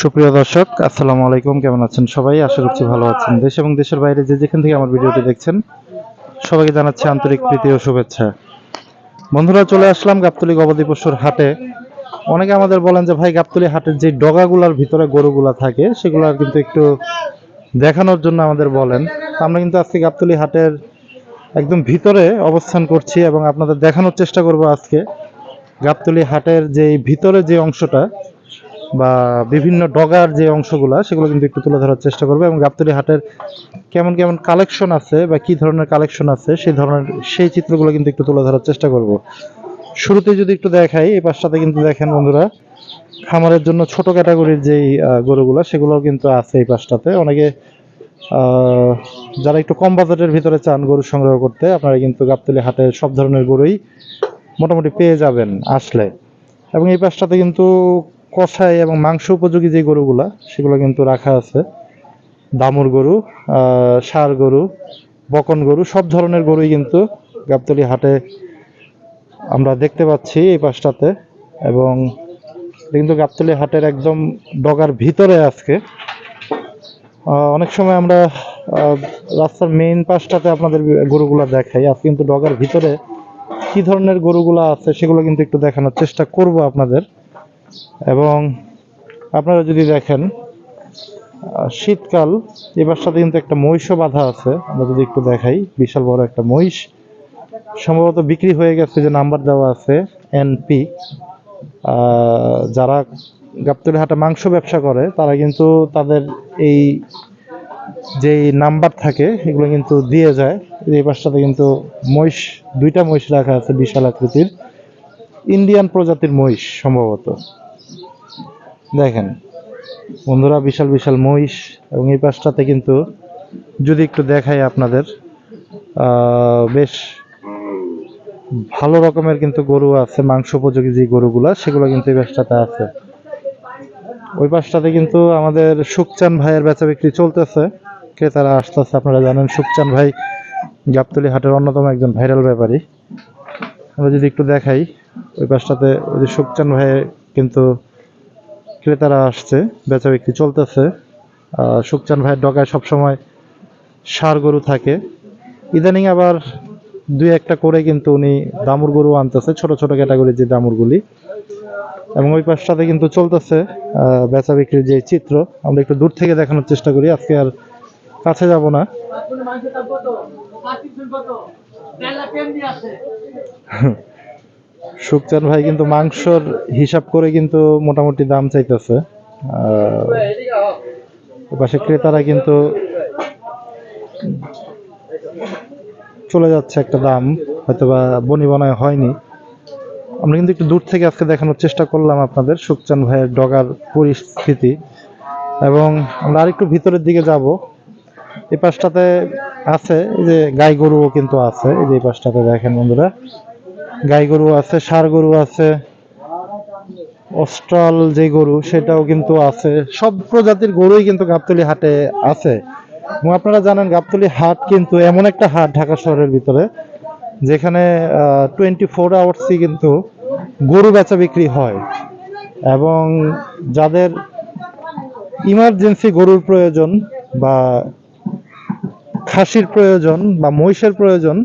সুপ্রিয় দর্শক, আসসালামু আলাইকুম। কেমন আছেন সবাই? আশা করছি ভালো আছেন। দেশ এবং দেশের বাইরে যে যেখান থেকে আমার ভিডিওটি দেখছেন, সবাইকে জানাচ্ছি আন্তরিক প্রীতি ও শুভেচ্ছা। বন্ধুরা, চলে আসলাম গাবতলি গবাদি পশুর হাটে। অনেকে আমাদের বলেন যে, ভাই, গাবতলি হাটের যে ডগাগুলার ভিতরে গরুগুলা থাকে সেগুলার কিন্তু একটু দেখানোর জন্য আমাদের বলেন। আমরা কিন্তু আজকে গাবতলি হাটের একদম ভিতরে অবস্থান করছি এবং আপনাদের দেখানোর চেষ্টা করব আজকে। গাবতলি হাটের যে ভিতরে যে অংশটা বা বিভিন্ন ডগার যে অংশগুলো, সেগুলো কিন্তু একটু তুলে ধরার চেষ্টা করব। এবং গাবতলী হাটের কেমন কেমন কালেকশন আছে বা কি ধরনের কালেকশন আছে, সেই ধরনের, সেই চিত্রগুলো কিন্তু একটু তুলে ধরার চেষ্টা করব। শুরুতে যদি একটু দেখাই, এই পাশটাতে কিন্তু দেখেন বন্ধুরা, খামারের জন্য ছোট ক্যাটাগরির যেই গরুগুলা, সেগুলোও কিন্তু আছে এই পাশটাতে। অনেকে যারা একটু কম বাজেটের ভিতরে চান গরু সংগ্রহ করতে, আপনারা কিন্তু গাবতলী হাটে সব ধরনের গরুই মোটামুটি পেয়ে যাবেন আসলে। এবং এই পাশটাতে কিন্তু কষাই এবং মাংস উপযোগী যে গরুগুলা, সেগুলো কিন্তু রাখা আছে। দামুর গরু ষাঁড় গরু, বকন গরু, সব ধরনের গরুই কিন্তু গাবতলি হাটে আমরা দেখতে পাচ্ছি এই পাশটাতে। এবং কিন্তু গাবতলি হাটের একদম ডগার ভিতরে আজকে। অনেক সময় আমরা রাস্তার মেইন পাশটাতে আপনাদের গরুগুলা দেখাই। আজকে কিন্তু ডগার ভিতরে কি ধরনের গরুগুলা আছে, সেগুলো কিন্তু একটু দেখানোর চেষ্টা করব আপনাদের। এবং আপনারা যদি দেখেন শীতকাল এবার সাথে কিন্তু একটা মহিষও বাঁধা আছে। আমরা যদি একটু দেখাই, বিশাল বড় একটা মহিষ। সম্ভবত বিক্রি হয়ে গেছে যে নাম্বার দেওয়া আছে এনপি যারা গাবতলি হাটে মাংস ব্যবসা করে, তারা কিন্তু তাদের এই যে নাম্বার থাকে, এগুলো কিন্তু দিয়ে যায়। এই পাশটাতে কিন্তু মহিষ, দুইটা মহিষ রাখা আছে বিশাল আকৃতির। ইন্ডিয়ান প্রজাতির মহিষ সম্ভবত। দেখেন, বন্ধুরা, বিশাল বিশাল মহিষ, এবং এই পাশটাতে কিন্তু যদি একটু দেখাই আপনাদের বেশ ভালো রকমের কিন্তু গরু আছে মাংস উপযোগী যে গরুগুলা, সেগুলো কিন্তু এই পাশটাতে আছে। ওই পাশটাতে কিন্তু আমাদের সুকচান ভাইয়ের বেচা বিক্রি চলতেছে। ক্রেতারা আসতেছে, আপনারা জানেন সুকচান ভাই গাবতলি হাটের অন্যতম একজন ভাইরাল ব্যাপারী। আমরা যদি একটু দেখাই ওই পাশটাতে ওই যে সুকচান ভাই কিন্তু ক্রেতারা আসছে বেচা বিক্রি চলতেছে। আহ, সুকচান ভাইয়ের ডগায় সবসময় সার গরু থাকে। ইদানিং আবার দুই একটা করে কিন্তু উনি দামুর গরু আনতেছে ছোট ছোট ক্যাটাগরির যে দামুরগুলি। এবং ওই পাশটাতে কিন্তু চলতেছে বেচা বিক্রির যে চিত্র আমরা একটু দূর থেকে দেখানোর চেষ্টা করি আজকে আর কাছে যাব না। সুকচান ভাই কিন্তু মাংসর হিসাব করে কিন্তু মোটামুটি দাম চাইতেছে। পাশে ক্রেতারা কিন্তু চলে যাচ্ছে একটা দাম, হয়তোবা বনি বনায় হয়নি। আমরা কিন্তু একটু দূর থেকে আজকে দেখানোর চেষ্টা করলাম আপনাদের সুকচান ভাইয়ের ডগার পরিস্থিতি। এবং আমরা আরেকটু ভিতরের দিকে যাব। এই পাশটাতে আছে যে গাই গরুও কিন্তু আছে। এই যে এই পাশটাতে দেখেন বন্ধুরা গাই গরু আছে, ষাঁড় গরু আছে, অস্ট্রাল যে গরু সেটাও কিন্তু আছে। সব প্রজাতির গরুই কিন্তু গাবতলি হাটে আছে। এবং আপনারা জানেন গাবতলি হাট কিন্তু এমন একটা হাট ঢাকা শহরের ভিতরে, যেখানে টোয়েন্টি ফোর আওয়ার্সই কিন্তু গরু বেচা বিক্রি হয়। এবং যাদের ইমার্জেন্সি গরুর প্রয়োজন বা খাসির প্রয়োজন বা মহিষের প্রয়োজন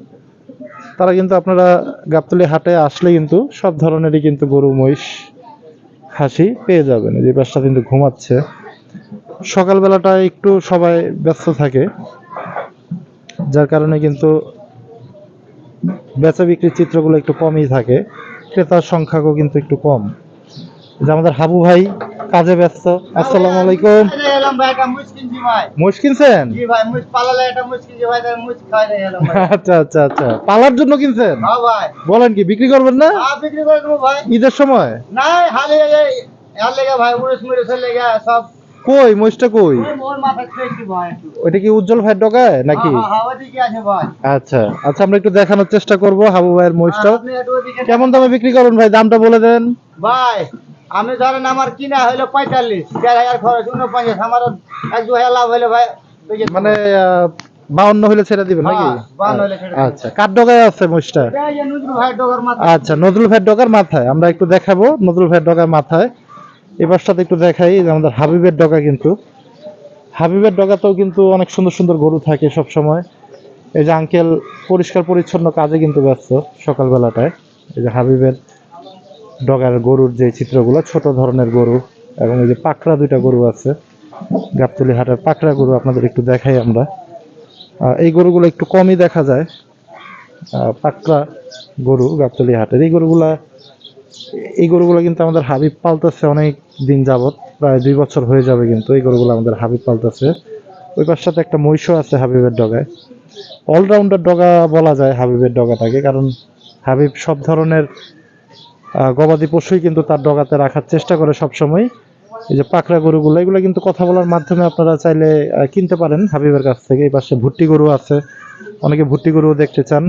তারা কিন্তু আপনারা গাবতলি হাটে আসলে কিন্তু সব ধরনেরই কিন্তু গরু, মহিষ, হাসি পেয়ে যাবেন। যে পাশটা কিন্তু ঘুমাচ্ছে। সকালবেলাটা একটু সবাই ব্যস্ত থাকে, যার কারণে কিন্তু বেচা বিক্রির চিত্রগুলো একটু কমই থাকে। ক্রেতার সংখ্যাও কিন্তু একটু কম। যে আমাদের হাবু ভাই কাজে ব্যস্ত। আসসালামু আলাইকুম। ভাই ভাই। ভাই ভাই এলাম ভাই। আচ্ছা আচ্ছা আচ্ছা। পালার জন্য কিনছেন? হ্যাঁ ভাই। বলেন কি বিক্রি করবেন না? হ্যাঁ বিক্রি করে দেবো ভাই। ঈদের সময়? নাই হালে এই এর লেগে ভাই উড়েস মুড়েসের লেগে সব কই মোষটা কই? ভাই। ওইটা কি উজ্জ্বল ভাইয়ের ডগায় নাকি? হ্যাঁ, হ্যাঁ, ভাই। আচ্ছা আচ্ছা আমরা একটু দেখানোর চেষ্টা করব হাবু ভাইয়ের মহিষটা ওদিকে কেমন দামে বিক্রি করেন ভাই? দামটা বলে দেন। ভাই আমি ধরেন আমার কিনা হইল পঁয়তাল্লিশ চার হাজার খরচ উনপঞ্চাশ আমার এক দু হাজার লাভ হইল ভাই মানে বাউন্ন হলে ছেড়ে দিবেন নাকি? হ্যাঁ, 52 হলে ছেড়ে দেব। আচ্ছা কার ডগায় আছে মহিষটা? মাথা আচ্ছা নজরুল ভাইয়ের ডগার মাথায়। আমরা একটু দেখাবো নজরুল ভাইয়ের ডগার মাথায়। এই পাশটাতে একটু দেখাই আমাদের হাবিবের ডগা কিন্তু। হাবিবের ডগাতেও কিন্তু অনেক সুন্দর সুন্দর গরু থাকে সব সময় এই যে আঙ্কেল পরিষ্কার পরিচ্ছন্ন কাজে কিন্তু ব্যস্ত সকালবেলাটায়। এই যে হাবিবের ডগার গরুর যে চিত্রগুলো, ছোট ধরনের গরু এবং এই যে পাকড়া দুইটা গরু আছে, গাবতলি হাটের পাকড়া গরু আপনাদের একটু দেখাই আমরা। এই গরুগুলো একটু কমই দেখা যায় পাকড়া গরু গাবতলি হাটের। এই গরুগুলা, এই গরুগুলো কিন্তু আমাদের হাবিব পালতেছে অনেক দিন যাবত প্রায় দুই বছর হয়ে যাবে কিন্তু এই গরুগুলো আমাদের হাবিব পালতেছে। ওই পাশ সাথে একটা মহিষও আছে হাবিবের ডগায়। অলরাউন্ডার ডগা বলা যায় হাবিবের ডগাটাকে, কারণ হাবিব সব ধরনের গবাদি পশুই কিন্তু তার ডগাতে রাখার চেষ্টা করে সব সময় এই যে পাকড়া গরুগুলো, এগুলো কিন্তু কথা বলার মাধ্যমে আপনারা চাইলে কিনতে পারেন হাবিবের কাছ থেকে। এই পাশে ভুট্টি গরু আছে। অনেকে ভুট্টি গরু দেখতে চান।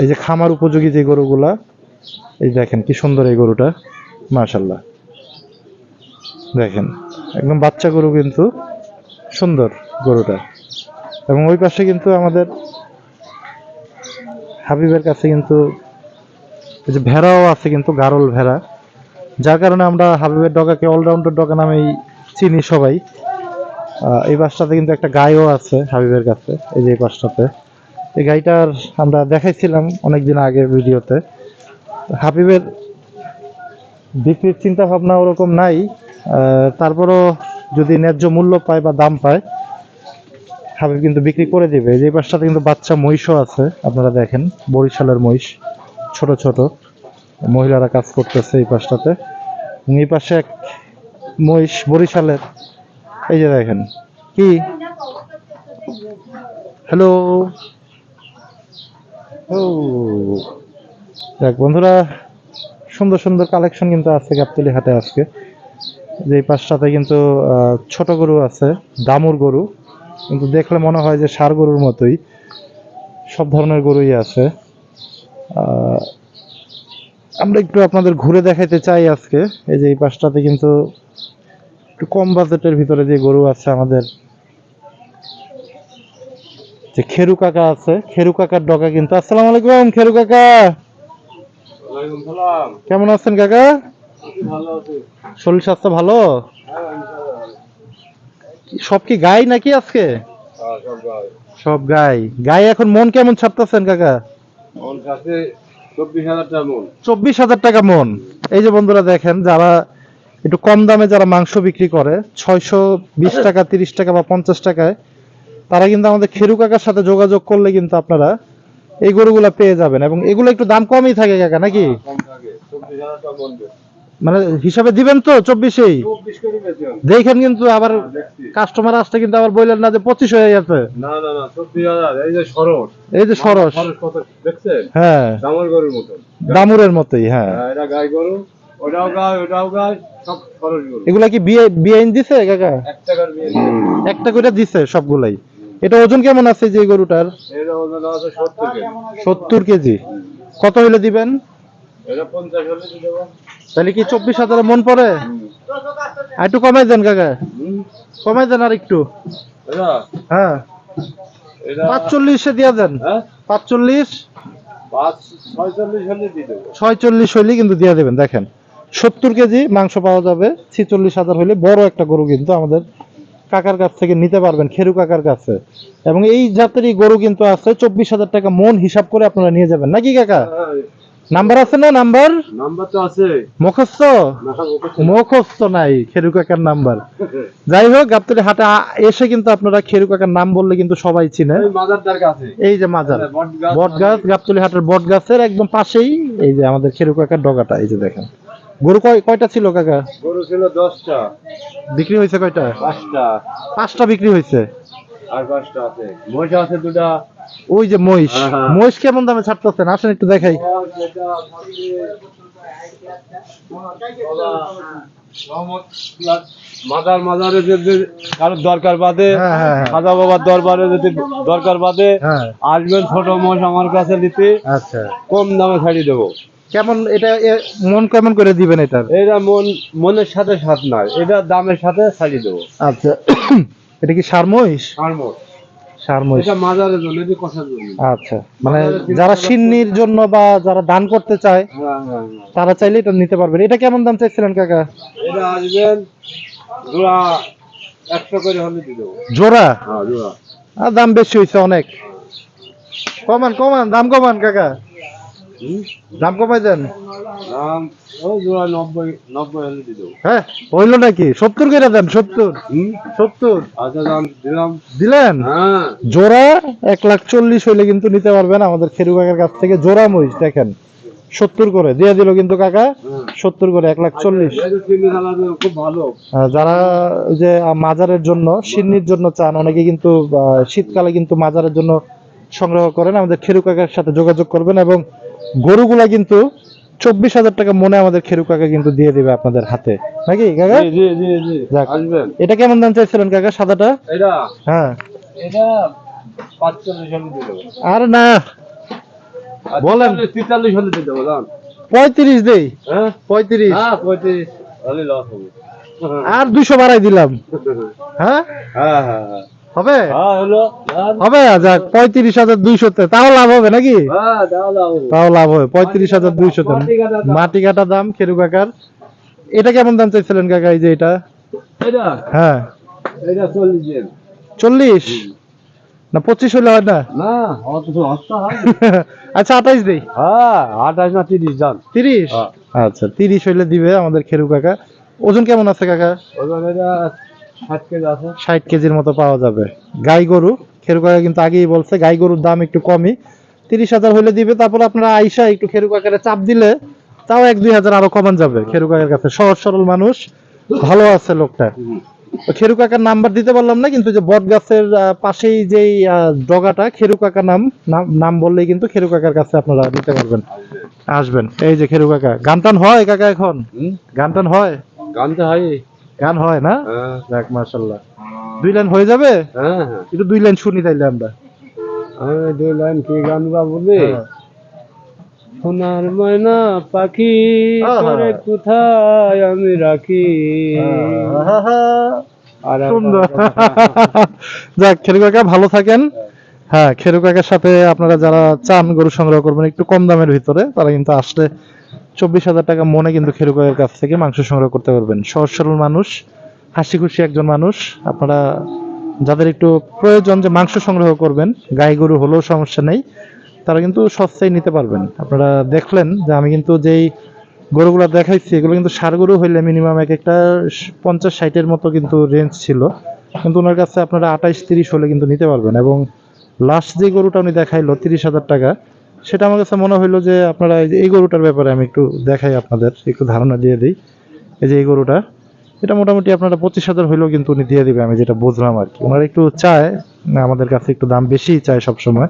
এই যে খামার উপযোগী যে গরুগুলা, এই দেখেন কি সুন্দর এই গরুটা। মাশাল্লাহ দেখেন, একদম বাচ্চা গরু কিন্তু সুন্দর গরুটা। এবং ওই পাশে কিন্তু আমাদের হাবিবের কাছে কিন্তু এই যে ভেড়াও আছে কিন্তু গারল ভেড়া। যার কারণে আমরা হাবিবের ডগাকে অলরাউন্ডার ডগা নামেই চিনি সবাই। এই বাসটাতে কিন্তু একটা গাইও আছে হাবিবের কাছে, এই যে এই বাসটাতে এই গাইটার আমরা দেখাইছিলাম অনেকদিন আগে ভিডিওতে। হাবিবের বিক্রির চিন্তা ভাবনা ওরকম নাই তারপরও যদি ন্যায্য মূল্য পায় বা দাম পায়, হাবিব কিন্তু বিক্রি করে দিবে। এই যে পাশটাতে কিন্তু বাচ্চা মহিষও আছে, আপনারা দেখেন, বরিশালের মহিষ। ছোট ছোট মহিলারা কাজ করতেছে এই পাশটাতে। এই পাশে এক মহিষ বরিশালের, এই যে দেখেন, কি? হ্যালো ও দেখ বন্ধুরা, সুন্দর সুন্দর কালেকশন কিন্তু আছে গাবতলি হাটে আজকে। যে এই পাশটাতে কিন্তু ছোট গরু আছে, দামুর গরু। কিন্তু দেখলে মনে হয় যে ষাড় গরুর মতোই। সব ধরনের গরুই আছে। আমরা একটু আপনাদের ঘুরে দেখাইতে চাই আজকে। এই যে এই পাশটাতে কিন্তু একটু কম বাজেটের ভিতরে যে গরু আছে আমাদের। যে খেরু কাকা আছে খেরু কাকার ডগা কিন্তু। আসসালামু আলাইকুম খেরু কাকা। কেমন আছেন কাকা? শরীর স্বাস্থ্য ভালো? হ্যাঁ সব কি গাই নাকি আজকে? হ্যাঁ সব গাই। গাই। এখন মন কেমন ছাড়তেছেন কাকা? চব্বিশ হাজার টাকা মন। এই যে বন্ধুরা দেখেন যারা একটু কম দামে যারা মাংস বিক্রি করে ছয়শো বিশ টাকা তিরিশ টাকা বা পঞ্চাশ টাকায় তারা কিন্তু আমাদের খেরু কাকার সাথে যোগাযোগ করলে কিন্তু আপনারা এই গরুগুলা পেয়ে যাবেন। এবং এগুলো একটু দাম কমই থাকে কাকা নাকি? মন হিসাবে দিবেন তো চব্বিশেই? দেখেন কিন্তু আবার কাস্টমার আসতে কিন্তু আবার বললেন না যে পঁচিশ হয়ে গেছে। না না না এই যে সরস। এই যে সরস। সরস কত দেখছেন? হ্যাঁ। দামর গরুর মতন দামুরের মতোই হ্যাঁ। হ্যাঁ, এটা গাই গরু ওটাও গাই ওটাও গাই সব সরস গরু। এগুলা কি বিয়ে বিয়ে দিছে কাকা? বিয়ে একটা করে দিছে সবগুলাই। এটা ওজন কেমন আছে যে গরুটার? এটা ওজন আছে সত্তর কেজি। কেজি। কত হইলে দিবেন? তাহলে কি চব্বিশ হাজারে মন পড়ে? আর একটু কমাই দেন কাকা। কমাই দেন আর একটু। হ্যাঁ। পাঁচচল্লিশে দিয়ে দেন। হ্যাঁ? পাঁচচল্লিশ? ছয়চল্লিশ হলে কিন্তু দিয়ে দেবেন দেখেন। সত্তর কেজি মাংস পাওয়া যাবে। ছিচল্লিশ হাজার হইলে বড় একটা গরু কিন্তু আমাদের কাকার কাছ থেকে নিতে পারবেন খেরু কাকার কাছে। এবং এই জাতেরই গরু কিন্তু আছে চব্বিশ হাজার টাকা মন হিসাব করে আপনারা নিয়ে যাবেন। নাকি কাকা? হ্যাঁ, নাম্বার আছে না নাম্বার? নাম্বার তো আছে। মুখস্থ? মুখস্থ নাই খেরু কাকার নাম্বার। যাই হোক গাবতলি হাটে এসে কিন্তু আপনারা খেরু কাকার নাম বললে কিন্তু সবাই চিনে। এই মাজারটার কাছে। এই যে মাজার। বট গাছ বট গাছ। গাবতলি হাটের বট গাছের একদম পাশেই। এই যে আমাদের খেরু কাকার ডগাটা এই যে দেখেন। গরু কয় কয়টা ছিল কাকা? গরু ছিল দশটা। বিক্রি হয়েছে কয়টা? পাঁচটা। পাঁচটা বিক্রি হয়েছে। আর পাঁচটা আছে। মহিষ আছে দুটা ওই যে মহিষ। হ্যাঁ, হ্যাঁ। মহিষ কেমন দামে ছাড়তেছেন? আসেন একটু দেখাই। আর যেটা থাকে মাজার মাজারে যদি কারোর দরকার বাদে হ্যাঁ। খাজা বাবার দরবারে যদি দরকার বাদে আসবেন ছোট মোষ আমার কাছে নিতে আচ্ছা। কম দামে ছাড়িয়ে দেবো। কেমন এটা মন কেমন করে দিবেন এটা এটা মন মনের সাথে সাথ নয় এটা দামের সাথে ছাড়িয়ে দেবো। আচ্ছা। এটা কি সার মহিষ আর মোষ সার মহিষ এটা মাজারের জন্য এটি কষার জন্য। আচ্ছা মানে যারা সিন্নির জন্য বা যারা দান করতে চায় হ্যাঁ হ্যাঁ হ্যাঁ। তারা চাইলে এটা নিতে পারবেন। এটা কেমন দাম চাইছিলেন কাকা? এটা আসবেন জোড়া একশো করে হলে দিয়ে দেবো। জোড়া? হ্যাঁ জোড়া। আর দাম বেশি হয়েছে অনেক। কমান কমান দাম কমান কাকা? দাম কমাই দেন। দাম ওই জোড়া নব্বই নব্বই হলে দেবো। হ্যাঁ হইল নাকি? সত্তর করে দেন সত্তর। সত্তর। আচ্ছা দাম দিলাম। দিলেন? হ্যাঁ। জোড়া এক লাখ চল্লিশ হইলে কিন্তু নিতে পারবেন আমাদের খেরু কাকার কাছ থেকে। জোড়া মহিষ দেখেন। সত্তর করে দিয়ে দিল কিন্তু কাকা। হ্যাঁ। সত্তর করে এক লাখ চল্লিশ। এই যে চিংড়ি সালাদ খুব ভালো। যারা ওই যে মাজারের জন্য সিন্নির জন্য চান অনেকে কিন্তু শীতকালে কিন্তু মাজারের জন্য সংগ্রহ করেন। আমাদের খেরু কাকার সাথে যোগাযোগ করবেন এবং গরুগুলা কিন্তু চব্বিশ হাজার টাকা মনে আমাদের খেরু কাকা কিন্তু দিয়ে দিবে আপনাদের হাতে। নাকি কাকা? এটা কেমন দাম চাইছিলেন কাকা সাদাটা? হ্যাঁ। আর না। বলেন। তেতাল্লিশ- হলে দেবো দাম পঁয়ত্রিশ দেই। হ্যাঁ? পঁয়ত্রিশ। হ্যাঁ পঁয়ত্রিশ। আর দুইশো বাড়াই দিলাম। হ্যাঁ? হ্যাঁ হ্যাঁ হ্যাঁ। হবে? হ্যাঁ। হবে যাক পঁয়ত্রিশ হাজার দুইশোতে। তাও লাভ হবে নাকি? হ্যাঁ তাও লাভ হবে। পঁয়ত্রিশ হাজার দুইশোতে। মাটি কাটা দাম। খেরু কাকার। এটা কেমন দাম চাইছিলেন কাকা এই যে এটা? হ্যাঁ। চল্লিশ না পঁচিশ হলে হয় না? আচ্ছা আঠাইশ দেই। হ্যাঁ আঠাশ না তিরিশ তিরিশ। আচ্ছা তিরিশ হইলে দিবে আমাদের খেরু কাকা। ওজন কেমন আছে কাকা? ওজন এটা ষাট কেজির মতো পাওয়া যাবে। গাই গরু খেরু কিন্তু আগেই বলছে গাই গরুর দাম একটু কমই। তিরিশ হাজার হলে দিবে তারপর আপনারা আইসা একটু খেরু কাকারে চাপ দিলে তাও এক দুই হাজার আরও কমান যাবে খেরু কাকার কাছে। সহজ সরল মানুষ ভালো আছে লোকটা। তো খেরু কাকার নাম্বার দিতে পারলাম না কিন্তু যে বট গাছের পাশেই যেই আহ, ডগাটা খেরু কাকা নাম নাম- নাম বললেই কিন্তু খেরু কাকার কাছে আপনারা দিতে পারবেন। আসবেন। এই যে খেরু কাকা গান টান হয় কাকা এখন? গান টান হয়? গান তো হয় গান হয় না? হ্যাঁ। যাক মাশাল্লাহ দুই লাইন হয়ে যাবে? হ্যাঁ হ্যাঁ। একটু দুই লাইন শুনি তাইলে আমরা। দুই লাইন কি গান বা বলি হ্যাঁ। সোনার ময়না পাখি করে কোথায় আমি রাখি? আর সুন্দর। যাক খেরু কাকা ভালো থাকেন। হ্যাঁ খেরু কাকার সাথে আপনারা যারা চান গরু সংগ্রহ করবেন একটু কম দামের ভিতরে তারা কিন্তু আসলে চব্বিশ হাজার টাকা মনে কিন্তু খেরু কাছ থেকে মাংস সংগ্রহ করতে পারবেন। সহজ সরল মানুষ হাসি খুশি একজন মানুষ। আপনারা, যাদের একটু প্রয়োজন যে মাংস সংগ্রহ করবেন, গাই গরু হলেও সমস্যা নেই, তারা কিন্তু সস্তায় নিতে পারবেন। আপনারা দেখলেন যে আমি কিন্তু যেই গরুগুলো দেখাইছি, এগুলো কিন্তু সার গরু হইলে মিনিমাম এক একটা পঞ্চাশ, ষাটের মতো কিন্তু রেঞ্জ ছিল। কিন্তু ওনার কাছে আপনারা আঠাইশ তিরিশ হলে কিন্তু নিতে পারবেন এবং লাস্ট যে গরুটা উনি দেখাইলো, তিরিশ হাজার টাকা সেটা আমার কাছে মনে হইল যে আপনারা এই গরুটার ব্যাপারে আমি একটু দেখাই আপনাদের, একটু ধারণা দিয়ে দিই। এই যে এই গরুটা, এটা মোটামুটি আপনারা পঁচিশ হাজার হইলেও কিন্তু উনি দিয়ে দিবে, আমি যেটা বুঝলাম আর কি। ওনারা একটু চায়, আমাদের কাছে একটু দাম বেশিই চায় সবসময়।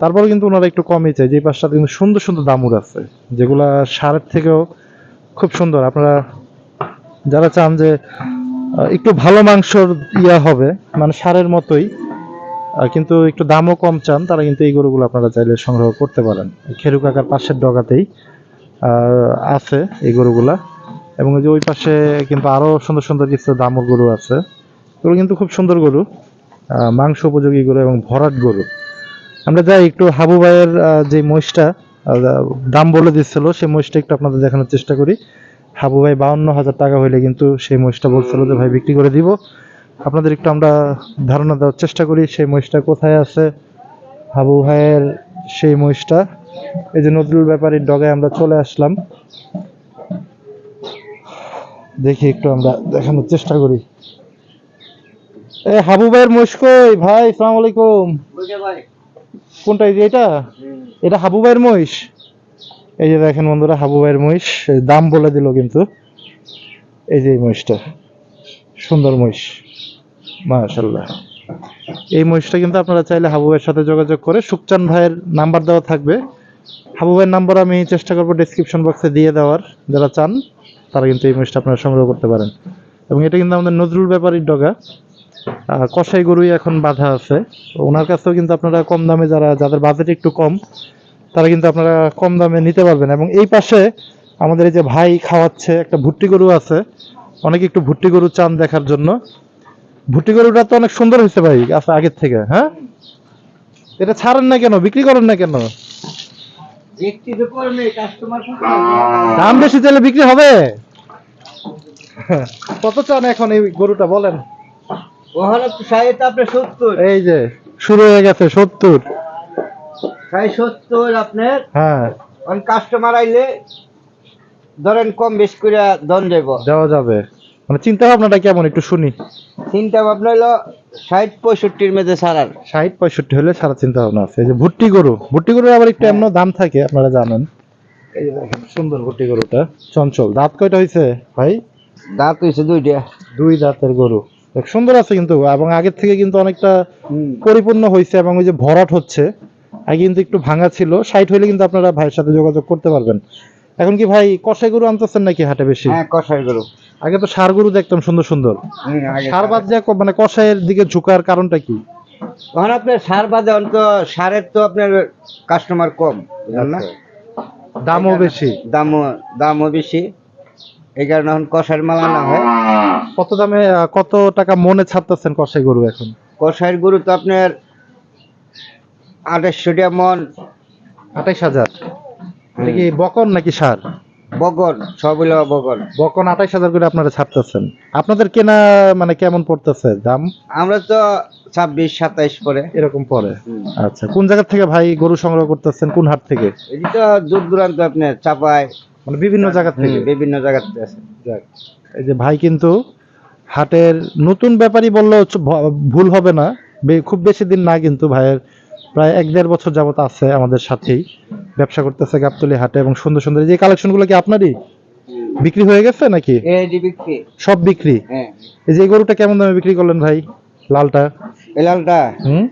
তারপরে কিন্তু ওনারা একটু কমই চায়। যে পাশটাতে কিন্তু সুন্দর সুন্দর দামুর আছে, যেগুলা সারের থেকেও খুব সুন্দর। আপনারা যারা চান যে একটু ভালো মাংসর ইয়া হবে মানে সারের মতোই কিন্তু একটু দামও কম চান, তারা কিন্তু এই গরুগুলো আপনারা চাইলে সংগ্রহ করতে পারেন। খেরু কাকার পাশের ডগাতেই আছে এই গরুগুলা। এবং যে ওই পাশে কিন্তু আরও সুন্দর সুন্দর কিছু দামর গরু আছে। এগুলো কিন্তু খুব সুন্দর গরু মাংস উপযোগী গরু এবং ভরাট গরু। আমরা যাই একটু হাবু ভাইয়ের যে মহিষটা দাম বলে দিচ্ছিল, সেই মহিষটা একটু আপনাদের দেখানোর চেষ্টা করি। হাবু ভাই বাউন্ন হাজার টাকা হইলে কিন্তু সেই মহিষটা বলছিল যে, ভাই, বিক্রি করে দিব। আপনাদের একটু আমরা ধারণা দেওয়ার চেষ্টা করি সেই মহিষটা কোথায় আছে? হাবু ভাইয়ের সেই মহিষটা। এই যে নজরুল ব্যাপারীর ডগায় আমরা চলে আসলাম। দেখি একটু আমরা দেখানোর চেষ্টা করি। এ হাবু ভাইয়ের মহিষ কই? ভাই সালাম আলাইকুম। কোনটা এই যে এটা? এটা হাবু ভাইয়ের মহিষ? এই যে দেখেন বন্ধুরা হাবু ভাইয়ের মহিষ দাম বলে দিল কিন্তু। এই যে এই মহিষটা সুন্দর মহিষ। মাশাল্লাহ এই মহিষটা কিন্তু আপনারা চাইলে হাবু ভাইয়ের সাথে যোগাযোগ করে সুকচান ভাইয়ের নাম্বার দেওয়া থাকবে। হাবু ভাইয়ের নাম্বার আমি চেষ্টা করব ডিসক্রিপশন বক্সে দিয়ে দেওয়ার। যারা চান, তারা কিন্তু এই মহিষটা আপনারা সংগ্রহ করতে পারেন। এবং এটা কিন্তু আমাদের নজরুল ব্যাপারীর ডগা। কষাই গরুই এখন বাধা আছে। ওনার কাছেও কিন্তু আপনারা কম দামে যারা, যাদের বাজেট একটু কম, তারা কিন্তু আপনারা কম দামে নিতে পারবেন। এবং এই পাশে আমাদের এই যে ভাই খাওয়াচ্ছে একটা ভুট্টি গরু আছে। অনেকে একটু ভুট্টি গরু চান দেখার জন্য। ভুট্টি গরুটা তো অনেক সুন্দর হয়েছে ভাই আচ্ছা আগের থেকে হ্যাঁ? এটা ছাড়েন না কেন? বিক্রি করেন না কেন? দাম বেশি বিক্রি হবে? কত চান এখন এই গরুটা বলেন? এই যে শুরু হয়ে গেছে সত্তর। সত্তর আপনার হ্যাঁ। কাস্টমার আইলে ধরেন কম বেশ করে দন দেব। দেওয়া যাবে। মানে চিন্তা ভাবনাটা কেমন? একটু শুনি। চিন্তা ভাবনা হলো ষাট পঁয়ষট্টির মধ্যে সারার। ষাট পঁয়ষট্টি হলে সারা চিন্তা ভাবনা আছে। এই যে ভুট্টি গরু ভুট্টি গরুর আবার একটু এমন দাম থাকে আপনারা জানেন। এই যে দেখেন। সুন্দর ভুট্টি গরুটা চঞ্চল। দাঁত কয়টা হয়েছে ভাই? দাঁত হয়েছে দুইটা। দুই দাঁতের গরু। সুন্দর আছে কিন্তু এবং আগের থেকে কিন্তু অনেকটা পরিপূর্ণ হয়েছে এবং ওই যে ভরাট হচ্ছে আগে কিন্তু একটু ভাঙা ছিল। সাইট হইলে কিন্তু আপনারা ভাইয়ের সাথে যোগাযোগ করতে পারবেন। এখন কি ভাই কষাই গরু আনতেছেন নাকি হাটে বেশি? হ্যাঁ কষাই গরু। আগে তো সার গরু দেখতাম সুন্দর সুন্দর। সার বাদ যা মানে কষাইয়ের দিকে ঝুঁকার কারণটা কি? তখন আপনার সার বাদে অন্ত সারের তো আপনার কাস্টমার কম না? দামও বেশি। দামও দামও বেশি। এই কারণে এখন কষার মালা না হয়। কত দামে কত টাকা মনে ছাড়তেছেন কষাই গরু এখন? কষাইয়ের গরু তো আপনার আঠাশশো টাকা মন। আঠাইশ হাজার। বকন নাকি সার? বগন সব হইল বগন বকন আঠাইশ হাজার করে আপনারা ছাড়তেছেন। আপনাদের কেনা মানে কেমন পড়তেছে দাম? আমরা তো ছাব্বিশ সাতাইশ পরে। এরকম পড়ে আচ্ছা কোন জায়গা থেকে ভাই গরু সংগ্রহ করতেছেন কোন হাট থেকে? এটি তো দূর দূরান্ত আপনার চাপায় মানে বিভিন্ন জায়গা থেকে? বিভিন্ন জায়গাতে আছে। যাক, এই যে ভাই কিন্তু হাটের নতুন ব্যাপারই বললেও চ- ভ- ভুল হবে না। বে- খুব বেশি দিন না কিন্তু ভাইয়ের প্রায় এক দেড় বছর যাবত আছে আমাদের সাথেই। ব্যবসা করতেছে গাবতলি হাটে এবং সুন্দর সুন্দর যে কালেকশনগুলো কি আপনারই? বিক্রি হয়ে গেছে নাকি? সব বিক্রি? হ্যাঁ। এই যে গরুটা কেমন দামে বিক্রি করলেন ভাই? লালটা? এই লালটা? হুম?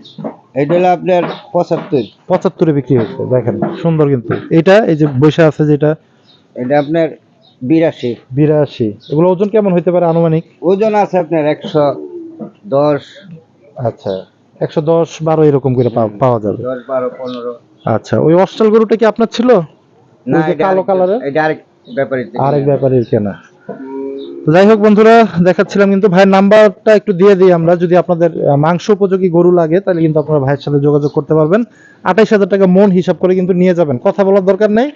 এটা হলো আপনার পঁচাত্তর। পঁচাত্তরে বিক্রি হয়েছে দেখেন সুন্দর কিন্তু। এটা এই যে বৈশা আছে যেটা? এটা আপনার বিরাশি। বিরাশি। এগুলো ওজন কেমন হইতে পারে আনুমানিক? ওজন আছে আপনার একশো দশ। আচ্ছা একশো দশ বারো এরকম করে পাওয়া- পাওয়া যাবে। দশ বারো পনেরো। আচ্ছা ওই অস্ট্রাল গরুটা কি আপনার ছিল? না কালো কালারের? এটা আরেক ব্যাপারে আরেক ব্যাপারের কেনা। যাই হোক বন্ধুরা দেখাচ্ছিলাম কিন্তু ভাইয়ের নাম্বারটা একটু দিয়ে দিই আমরা। যদি আপনাদের মাংস উপযোগী গরু লাগে তাহলে কিন্তু আপনারা ভাইয়ের সাথে যোগাযোগ করতে পারবেন। আঠাইশ হাজার টাকা মন হিসাব করে কিন্তু নিয়ে যাবেন। কথা বলার দরকার নেই।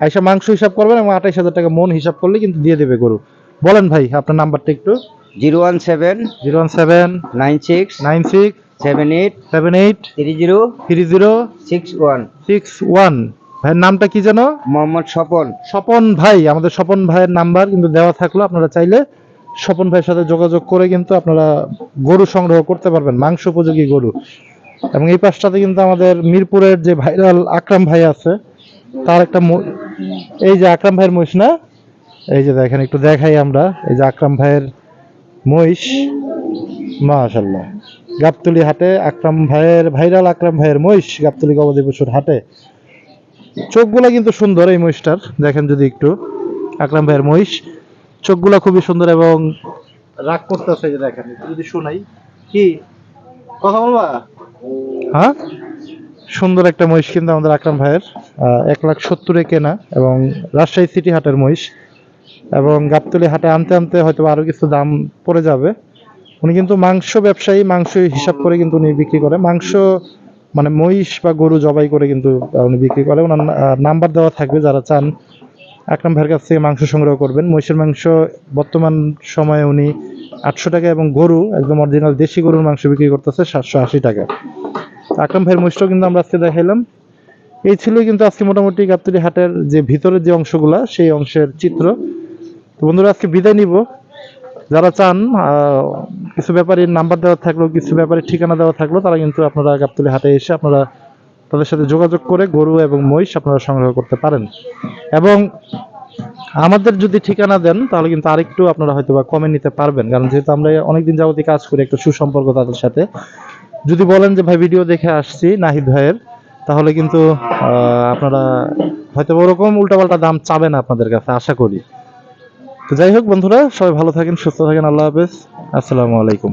আইসা মাংস হিসাব করবেন এবং আঠাইশ হাজার টাকা মন হিসাব করলে কিন্তু দিয়ে দেবে গরু। বলেন ভাই আপনার নাম্বারটা একটু। Zero one seven zero one seven nine six nine six seven eight seven eight three zero three zero six one six one ভাইয়ের নামটা কি যেন? মোহাম্মদ স্বপন। স্বপন ভাই আমাদের স্বপন ভাইয়ের নাম্বার কিন্তু দেওয়া থাকল। আপনারা চাইলে স্বপন ভাইয়ের সাথে যোগাযোগ করে কিন্তু আপনারা গরু সংগ্রহ করতে পারবেন মাংস উপযোগী গরু। এবং এই পাশটাতে কিন্তু আমাদের মিরপুরের যে ভাইরাল আকরাম ভাই আছে তার একটা এই যে আকরাম ভাইয়ের মহিষ না? এই যে দেখেন একটু দেখাই আমরা। এই যে আকরাম ভাইয়ের মহিষ। মাশাল্লাহ গাবতলি হাটে আকরাম ভাইয়ের, ভাইরাল আকরাম ভাইয়ের মহিষ গাবতলি গবাদি পশুর হাটে। চোখগুলা কিন্তু সুন্দর এই মহিষটার, দেখেন যদি একটু। আকরাম ভাইয়ের মহিষ, চোখগুলা খুবই সুন্দর এবং রাগ করতেছে যে দেখেন যদি শোনাই। কি? কথা বলবা? হ্যাঁ? সুন্দর একটা মহিষ কিন্তু আমাদের আকরাম ভাইয়ের এক লাখ সত্তরে কেনা এবং রাজশাহী সিটি হাটের মহিষ। এবং গাবতলি হাটে আনতে আনতে হয়তো আরও কিছু দাম পড়ে যাবে। উনি কিন্তু মাংস ব্যবসায়ী, মাংস হিসাব করে কিন্তু উনি বিক্রি করে। মাংস মানে মহিষ বা গরু জবাই করে কিন্তু উনি বিক্রি করে। ওনার নাম্বার দেওয়া থাকবে যারা চান। আকরাম ভাইয়ের কাছ থেকে মাংস সংগ্রহ করবেন। মহিষের মাংস বর্তমান সময়ে উনি আটশো টাকা এবং গরু, একদম অরিজিনাল দেশি গরুর মাংস বিক্রি করতেছে সাতশো আশি টাকা। আকরাম ভাইয়ের মহিষটাও কিন্তু আমরা আজকে দেখাইলাম। এই ছিল কিন্তু আজকে মোটামুটি গাবতলি হাটের যে ভিতরের যে অংশগুলা, সেই অংশের চিত্র। তো বন্ধুরা, আজকে বিদায় নিব। যারা চান কিছু ব্যাপারীর নাম্বার দেওয়া থাকল, কিছু ব্যাপারীর ঠিকানা দেওয়া থাকল, তারা কিন্তু আপনারা গাবতলি হাটে এসে আপনারা তাদের সাথে যোগাযোগ করে গরু এবং মহিষ আপনারা সংগ্রহ করতে পারেন। এবং আমাদের যদি ঠিকানা দেন, তাহলে কিন্তু আরেকটু আপনারা হয়তো বা কমে নিতে পারবেন, কারণ যেহেতু আমরা অনেকদিন যাবতীয় কাজ করি একটা সুসম্পর্ক তাদের সাথে। যদি বলেন যে, ভাই, ভিডিও দেখে আসছি নাহিদ ভাইয়ের, তাহলে কিন্তু আপনারা হয়তো ওরকম উল্টাপাল্টা দাম চাবেন আপনাদের কাছে, আশা করি। যাই হোক বন্ধুরা সবাই ভালো থাকেন সুস্থ থাকেন আল্লাহ হাফেজ। আসসালামু আলাইকুম।